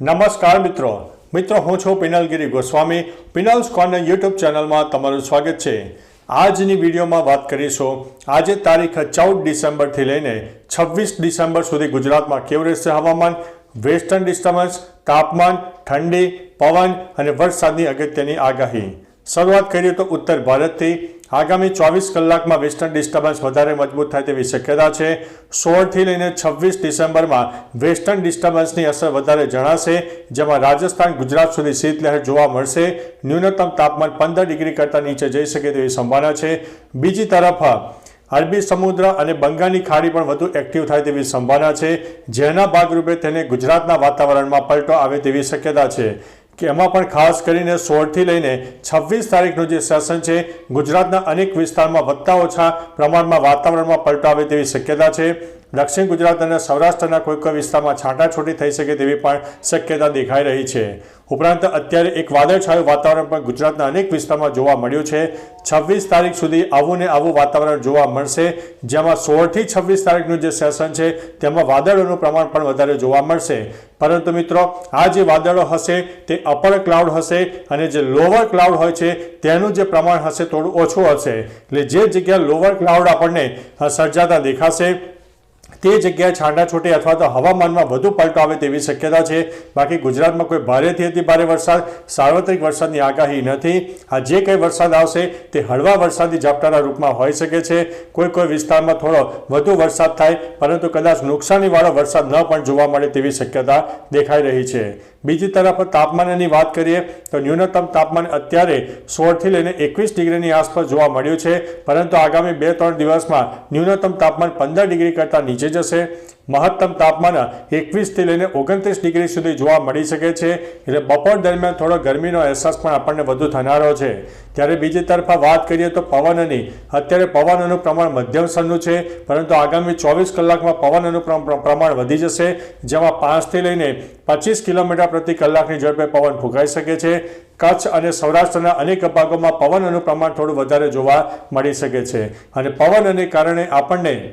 નમસ્કાર મિત્રો. મિત્રો, હું છું પિનલગીરી ગોસ્વામી. પિનલ્સ કોર્નર યુટ્યુબ ચેનલમાં તમારું સ્વાગત છે. આજની વિડીયોમાં વાત કરીશું. આજે તારીખ ચૌદ ડિસેમ્બરથી લઈને છવ્વીસ ડિસેમ્બર સુધી ગુજરાતમાં કેવું રહેશે હવામાન, વેસ્ટર્ન ડિસ્ટર્બન્સ, તાપમાન, ઠંડી, પવન અને વરસાદની અગત્યની આગાહી. શરૂઆત કરીએ તો ઉત્તર ભારતથી. આગામી ચોવીસ કલાકમાં વેસ્ટર્ન ડિસ્ટર્બન્સ વધારે મજબૂત થાય તેવી શક્યતા છે. સોળથી લઈને છવ્વીસ ડિસેમ્બરમાં વેસ્ટર્ન ડિસ્ટર્બન્સની અસર વધારે જણાશે, જેમાં રાજસ્થાન, ગુજરાત સુધી શીતલહેર જોવા મળશે. ન્યૂનતમ તાપમાન પંદર ડિગ્રી કરતાં નીચે જઈ શકે તેવી સંભાવના છે. બીજી તરફ, અરબી સમુદ્ર અને બંગાળની ખાડી પણ વધુ એક્ટિવ થાય તેવી સંભાવના છે, જેના ભાગરૂપે તેને ગુજરાતના વાતાવરણમાં પલટો આવે તેવી શક્યતા છે. કે એમાં પણ ખાસ કરીને સોળથી લઈને છવ્વીસ તારીખનું જે સેશન છે, ગુજરાતના અનેક વિસ્તારમાં વધતા ઓછા પ્રમાણમાં વાતાવરણમાં પલટો આવે તેવી શક્યતા છે. દક્ષિણ ગુજરાત અને સૌરાષ્ટ્રના કોઈ કોઈ વિસ્તારમાં છાંટાછૂટી થઈ શકે તેવી પણ શક્યતા દેખાઈ રહી છે. ઉપરાંત અત્યારે એક વાદળછાયું વાતાવરણ પણ ગુજરાતના અનેક વિસ્તારમાં જોવા મળ્યું છે. છવ્વીસ તારીખ સુધી આવું ને આવું વાતાવરણ જોવા મળશે, જેમાં સોળથી છવ્વીસ તારીખનું જે સેશન છે, તેમાં વાદળોનું પ્રમાણ પણ વધારે જોવા મળશે. પરંતુ મિત્રો, આ જે વાદળો હશે, તે અપર ક્લાઉડ હશે અને જે લોવર ક્લાઉડ હોય છે, તેનું જે પ્રમાણ હશે, થોડું ઓછું હશે. એટલે જે જગ્યા લોવર ક્લાઉડ આપણને સર્જાતા દેખાશે તે જગ્યાએ છાંટાછૂટી અથવા તો હવામાનમાં વધુ પલટો આવે તેવી શક્યતા છે. બાકી ગુજરાતમાં કોઈ ભારેથી અતિ ભારે વરસાદ, સાર્વત્રિક વરસાદની આગાહી નથી. આ જે કંઈ વરસાદ આવશે તે હળવા વરસાદી ઝાપટાના રૂપમાં હોઈ શકે છે. કોઈ કોઈ વિસ્તારમાં થોડો વધુ વરસાદ થાય, પરંતુ કદાચ નુકસાનીવાળો વરસાદ ન પણ જોવા મળે તેવી શક્યતા દેખાઈ રહી છે. બીજી તરફ તાપમાનની વાત કરીએ તો ન્યૂનતમ તાપમાન અત્યારે સોળથી લઈને એકવીસ ડિગ્રીની આસપાસ જોવા મળ્યું છે. પરંતુ આગામી બે ત્રણ દિવસમાં ન્યૂનતમ તાપમાન પંદર ડિગ્રી કરતાં નીચે જશે. મહત્તમ તાપમાન એકવીસથી લઈને ઓગણત્રીસ ડિગ્રી સુધી જોવા મળી શકે છે. એટલે બપોર દરમિયાન થોડો ગરમીનો અહેસાસ પણ આપણને વધુ થનારો છે. ત્યારે બીજી તરફ વાત કરીએ તો પવનની. અત્યારે પવનનું પ્રમાણ મધ્યમ સ્તરનું છે, પરંતુ આગામી ચોવીસ કલાકમાં પવનનું પ્ર- પ્રમાણ વધી જશે, જેમાં પાંચથી લઈને પચીસ કિલોમીટર પ્રતિ કલાકની ઝડપે પવન ફૂંકાઈ શકે છે. કચ્છ અને સૌરાષ્ટ્રના અનેક ભાગોમાં પવનનું પ્રમાણ થોડું વધારે જોવા મળી શકે છે. અને પવનને કારણે આપણને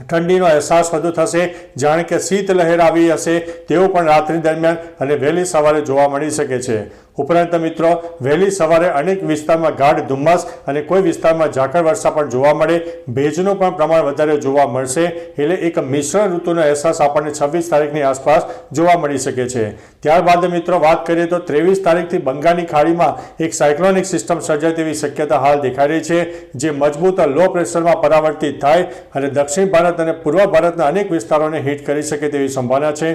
ઠંડીનો અહેસાસ વધુ થશે, જાણે કે શીત લહેર આવી હશે, તેવું પણ રાત્રિ દરમિયાન અને વહેલી સવારે જોવા મળી શકે છે. ઉપરાંત મિત્રો, વહેલી સવારે અનેક વિસ્તારમાં ગાઢ ધુમ્મસ અને કોઈ વિસ્તારમાં ઝાકળ વર્ષા પણ જોવા મળે. ભેજનું પણ પ્રમાણ વધારે જોવા મળશે. એટલે એક મિશ્ર ઋતુનો અહેસાસ આપણને છવ્વીસ તારીખની આસપાસ જોવા મળી શકે છે. ત્યારબાદ મિત્રો, વાત કરીએ તો ત્રેવીસ તારીખથી બંગાળની ખાડીમાં એક સાયક્લોનિક સિસ્ટમ સર્જાય તેવી શક્યતા હાલ દેખાઈ રહી છે, જે મજબૂત લો પ્રેશરમાં પરાવર્તિત થાય અને દક્ષિણ ભારત અને પૂર્વ ભારતના અનેક વિસ્તારોને હિટ કરી શકે તેવી સંભાવના છે.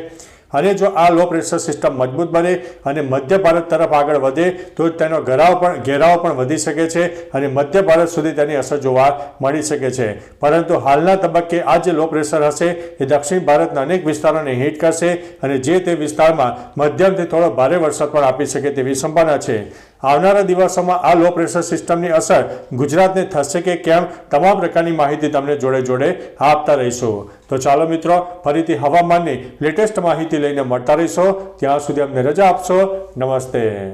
અને જો આ લો પ્રેશર સિસ્ટમ મજબૂત બને અને મધ્ય ભારત તરફ આગળ વધે, તો તેનો ઘેરાવ પણ ઘેરાવ પણ વધી શકે છે અને મધ્ય ભારત સુધી તેની અસર જોવા મળી શકે છે. પરંતુ હાલના તબક્કે આ જે લો પ્રેશર હશે, એ દક્ષિણ ભારતના અનેક વિસ્તારોને હિટ કરશે અને જે તે વિસ્તારમાં મધ્યમથી થોડો ભારે વરસાદ પણ આપી શકે તેવી સંભાવના છે. આવનારા દિવસોમાં આ લો પ્રેશર સિસ્ટમની અસર ગુજરાતને થશે કે કેમ? તમામ પ્રકારની માહિતી તમને જોડે જોડે આપતા રહીશું. તો ચાલો મિત્રો, ફરીથી હવામાનની લેટેસ્ટ માહિતી લઈને મળતા રહીશો. ત્યાં સુધી અમને રજા આપશો. નમસ્તે.